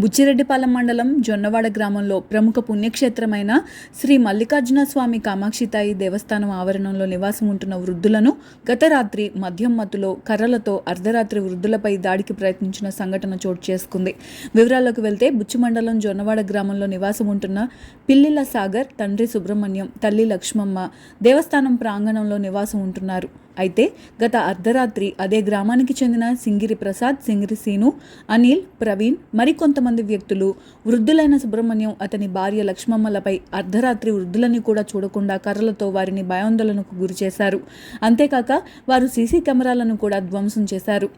బుచ్చిరెడ్డిపాలెం మండలం జొన్నవాడ గ్రామంలో ప్రముఖ పుణ్యక్షేత్రమైన శ్రీ మల్లికార్జున స్వామి కామాక్షితాయి దేవస్థానం ఆవరణంలో నివాసం ఉంటున్న వృద్ధులను గత రాత్రి మద్యం మత్తులో కర్రలతో అర్ధరాత్రి వృద్ధులపై దాడికి ప్రయత్నించిన సంఘటన చోటు చేసుకుంది. వివరాల్లోకి వెళ్తే బుచ్చి మండలం జొన్నవాడ గ్రామంలో నివాసం ఉంటున్న పిల్లిల సాగర్ తండ్రి సుబ్రహ్మణ్యం తల్లి లక్ష్మమ్మ దేవస్థానం ప్రాంగణంలో నివాసం ఉంటున్నారు. అయితే గత అర్ధరాత్రి అదే గ్రామానికి చెందిన సింగిరి ప్రసాద్ సింగిరి సీను అనిల్ ప్రవీణ్ మరికొంతమంది వ్యక్తులు వృద్ధులైన సుబ్రహ్మణ్యం అతని భార్య లక్ష్మమ్మలపై అర్ధరాత్రి వృద్ధులని కూడా చూడకుండా కర్రలతో వారిని భయాందోళనకు గురి చేశారు అంతేకాక వారు సీసీ కెమెరాలను కూడా ధ్వంసం చేశారు.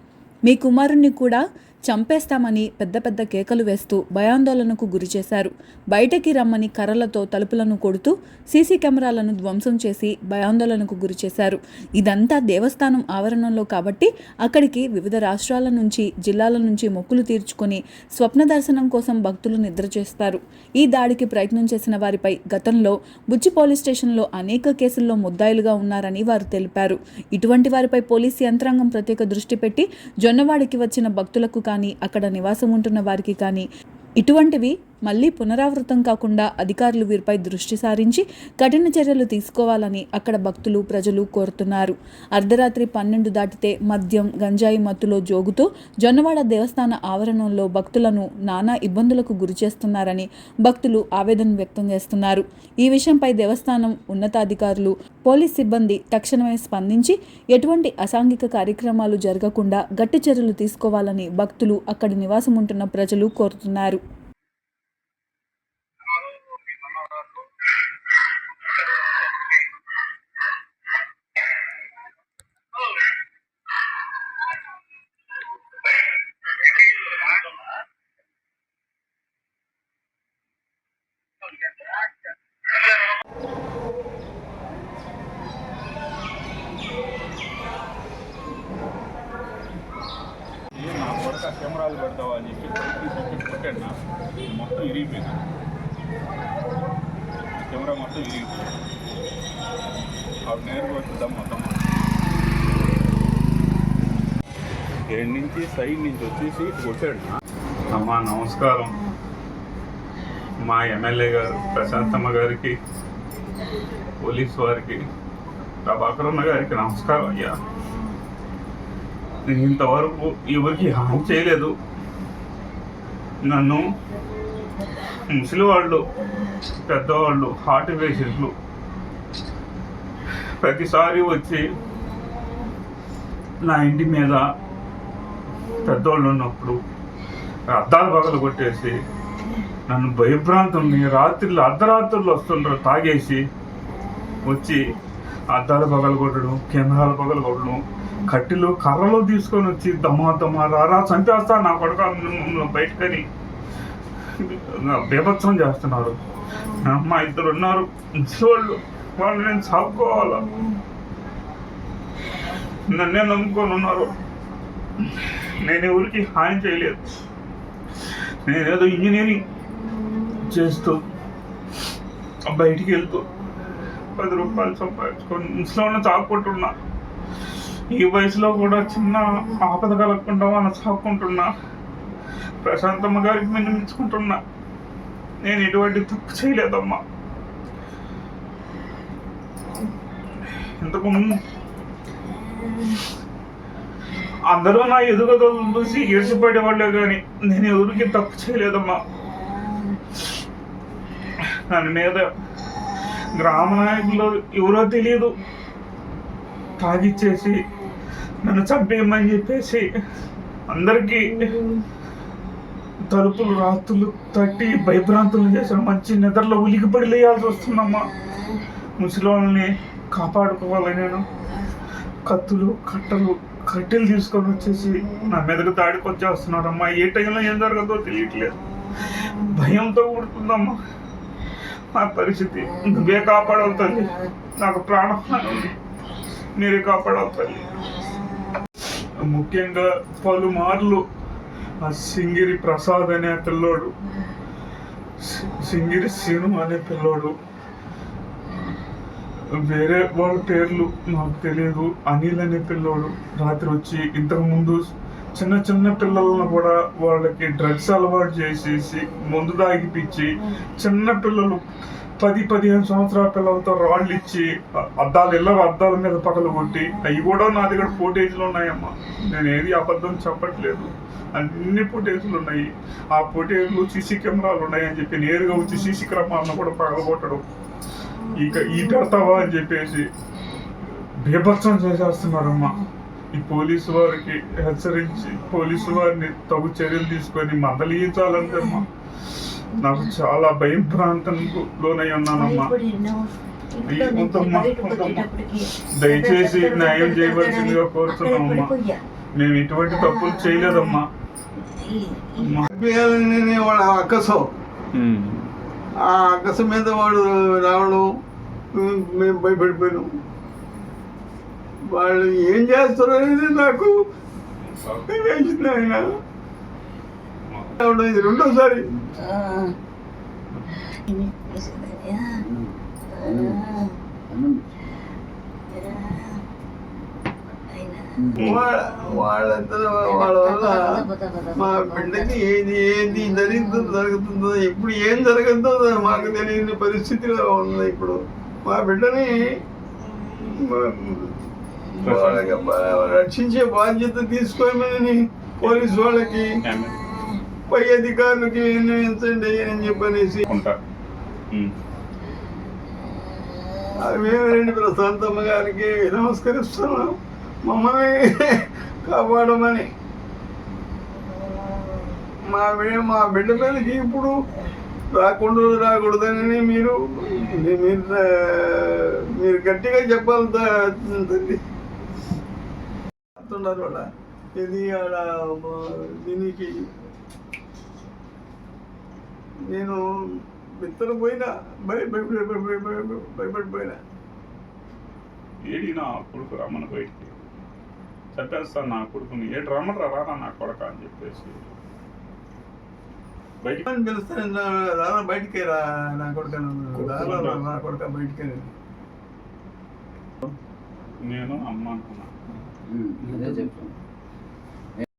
మీ కుమారుణ్ణి కూడా చంపేస్తామని పెద్ద పెద్ద కేకలు వేస్తూ భయాందోళనకు గురిచేశారు బయటకి రమ్మని కర్రలతో తలుపులను కొడుతూ సీసీ కెమెరాలను ధ్వంసం చేసి భయాందోళనకు గురిచేశారు ఇదంతా దేవస్థానం ఆవరణంలో కాబట్టి అక్కడికి వివిధ రాష్ట్రాల నుంచి జిల్లాల నుంచి మొక్కులు తీర్చుకొని స్వప్న దర్శనం కోసం భక్తులు నిద్ర చేస్తారు. ఈ దాడికి ప్రయత్నం చేసిన వారిపై గతంలో బుచ్చి పోలీస్ స్టేషన్లో అనేక కేసుల్లో ముద్దాయిలుగా ఉన్నారని వారు తెలిపారు. ఇటువంటి వారిపై పోలీస్ యంత్రాంగం ప్రత్యేక దృష్టి పెట్టి జొన్నవాడికి వచ్చిన భక్తులకు కానీ అక్కడ నివాసం ఉంటున్న వారికి కానీ ఇటువంటివి మళ్ళీ పునరావృతం కాకుండా అధికారులు వీరిపై దృష్టి సారించి కఠిన చర్యలు తీసుకోవాలని అక్కడ భక్తులు ప్రజలు కోరుతున్నారు. అర్ధరాత్రి పన్నెండు దాటితే మద్యం గంజాయి మత్తులో జోగుతూ జొన్నవాడ దేవస్థాన ఆవరణంలో భక్తులను నానా ఇబ్బందులకు గురి చేస్తున్నారని భక్తులు ఆవేదన వ్యక్తం చేస్తున్నారు. ఈ విషయంపై దేవస్థానం ఉన్నతాధికారులు పోలీస్ సిబ్బంది తక్షణమే స్పందించి ఎటువంటి అసాంఘిక కార్యక్రమాలు జరగకుండా గట్టి చర్యలు తీసుకోవాలని భక్తులు అక్కడి నివాసం ఉంటున్న ప్రజలు కోరుతున్నారు. కొడుకు ఆ పెడతావా అని చెప్పి తీసి కొట్టాడు నా మొత్తం ఇరిగిపోయింది. కెమెరా మొత్తం ఇరిగిపోయింది. ఆవిడ నేరుగా వచ్చిద్దాం మొత్తం. ఏడు నుంచి సైడ్ నుంచి వచ్చేసి కొట్టాడు. నా. అమ్మా నమస్కారం. మా ఎమ్మెల్యే గారు ప్రశాంతమ్మ గారికి పోలీస్ వారికి ప్రభాకరన్న గారికి నమస్కారం అయ్యా. నేను ఇంతవరకు ఎవరికి హాని చేయలేదు. నన్ను ముసలి వాళ్ళు పెద్దవాళ్ళు హార్ట్ పేషెంట్లు ప్రతిసారి వచ్చి నా ఇంటి మీద పెద్దవాళ్ళు ఉన్నప్పుడు అద్దాలు పగలు కొట్టేసి నన్ను భయభ్రాంతుల్ని రాత్రిలో అర్ధరాత్రులు వస్తుంటారు తాగేసి వచ్చి అద్దాలు పగలు కొట్టడం కెమెరాలు పగలు కొట్టడం కట్టెలు కర్రలు తీసుకొని వచ్చి దమ్మా దమ్మా రారా చంపేస్తా నా కొడుకు బయటకని బీభత్సం చేస్తున్నారు. మా ఇద్దరు ఉన్నారు. ముసలివాళ్ళు వాళ్ళు నేను చదువుకోవాలా నన్నే నమ్ముకొని ఉన్నారు. నేను ఎవరికి హాని చేయలేదు. నేనేదో ఇంజనీరింగ్ చేస్తూ బయటికి వెళ్తూ పది రూపాయలు సంపాదించుకొని ముసలివాళ్ళని చాకుంటున్నా ఈ వయసులో కూడా చిన్న ఆపద కలగకుండా వాళ్ళని చాకుంటున్నా ప్రశాంతమ్మ గారికి వినిపించుకుంటున్నా నేను ఎటువంటి తప్పు చేయలేదమ్మా. ఇంతకు అందరూ నా ఎదుగుదల చూసి ఈర్చిపడేవాళ్ళే కానీ నేను ఎవరికి తప్పు చేయలేదమ్మా. నన్ను మీద గ్రామ నాయకులు ఎవరో తెలియదు. తాగిచ్చేసి నన్ను చంపేయమని చెప్పేసి అందరికీ తలుపులు రాత్రులు తట్టి భయభ్రాంతులు చేశారు మంచి నిద్రలో ఉలికిపడి లేయాల్సి వస్తుందమ్మా. ముసలి కాపాడుకోవాలి నేను. కత్తులు కట్టలు కట్టెలు తీసుకొని వచ్చేసి నా మీదకు దాడికి వచ్చేస్తున్నారమ్మా ఏ టైంలో ఏం జరగదో తెలియట్లేదు. భయంతో కూడుతుందమ్మా నా పరిస్థితి. నువ్వే కాపాడవుతుంది నాకు ప్రాణం. మీరే కాపాడవుతుంది ముఖ్యంగా పలుమార్లు ఆ సింగిరి ప్రసాద్ అనే పిల్లోడు. సింగిరి సీను అనే పిల్లోడు. వేరే వాళ్ళ పేర్లు నాకు తెలియదు అనిల్ అనే పిల్లోడు. రాత్రి వచ్చి ఇంతకు ముందు చిన్న చిన్న పిల్లలను కూడా వాళ్ళకి డ్రగ్స్ అలవాటు చేసేసి ముందు తాగిపించి చిన్న పిల్లలు పది పదిహేను సంవత్సరాల పిల్లలతో రాళ్ళు ఇచ్చి అద్దాలు ఇళ్ళ అద్దాల మీద పగలు కొట్టి అవి కూడా నా దగ్గర ఫోటేజ్లు ఉన్నాయమ్మా. నేను ఏది అబద్ధం చెప్పట్లేదు. అన్ని ఫోటేజ్లు ఉన్నాయి. ఆ ఫోటేజ్లు సీసీ కెమెరాలు ఉన్నాయని చెప్పి నేరుగా వచ్చి సీసీ కెమెరాలను కూడా పగలగొట్టడం. ఇక ఈ పెడతావా అని చెప్పేసి బీభత్సం చేసేస్తున్నారమ్మా. ఈ పోలీసు వారికి హెచ్చరించి పోలీసు వారిని తగు చర్యలు తీసుకొని మందలించాలంటే అమ్మా నాకు చాలా భయం ప్రాంతంకు లోనై ఉన్నానమ్మా. దయచేసి న్యాయం చేయవలసిందిగా కోరుతున్నామమ్మా మేము ఇటువంటి తప్పులు చేయలేదమ్మా. వాడు అక్కసు. ఆ అక్కసు మీద వాడు రావడం మేము భయపడిపోయినాం. వాళ్ళు ఏం చేస్తారు అనేది నాకు ఆయన ఇది రెండోసారి వాళ్ళ వాళ్ళంతా వాళ్ళ వల్ల మా బిడ్డకి ఏది ఏది జరుగుతుందో జరుగుతుందో ఇప్పుడు ఏం జరుగుతుందో మాకు తెలియని పరిస్థితిలో ఉంది ఇప్పుడు. మా బిడ్డని రక్షించే బాధ్యత తీసుకోమని పోలీసు వాళ్ళకి పై అధికారులకి నిర్ణయించండి అని చెప్పనేసి. వేమిరెడ్డి ప్రశాంతమ్మ గారికి నమస్కరిస్తున్నాం. మమ్మల్ని కాపాడమని. మా మా బిడ్డ మీదకి ఇప్పుడు రాకుండా రాకూడదని మీరు మీరు మీరు గట్టిగా చెప్పాలి తల్లి అంటున్నారు ఆడ ఇది దీనికి నేను బిత్తర పోయినా భయ భయపడి భయపడి- భయపడి- భయపడిపోయినా. ఏడి నా కొడుకు రమ్మని బయటికి? చంపేస్తాను నా కొడుకుని. ఏ రమ్మరా రారా నా కొడక అని చెప్పేసి. బయటికి అని పిలుస్తాను రానా బయటికి రా నా కొడుక నా కొడుక బయటికి నేను అమ్మ చెప్తాను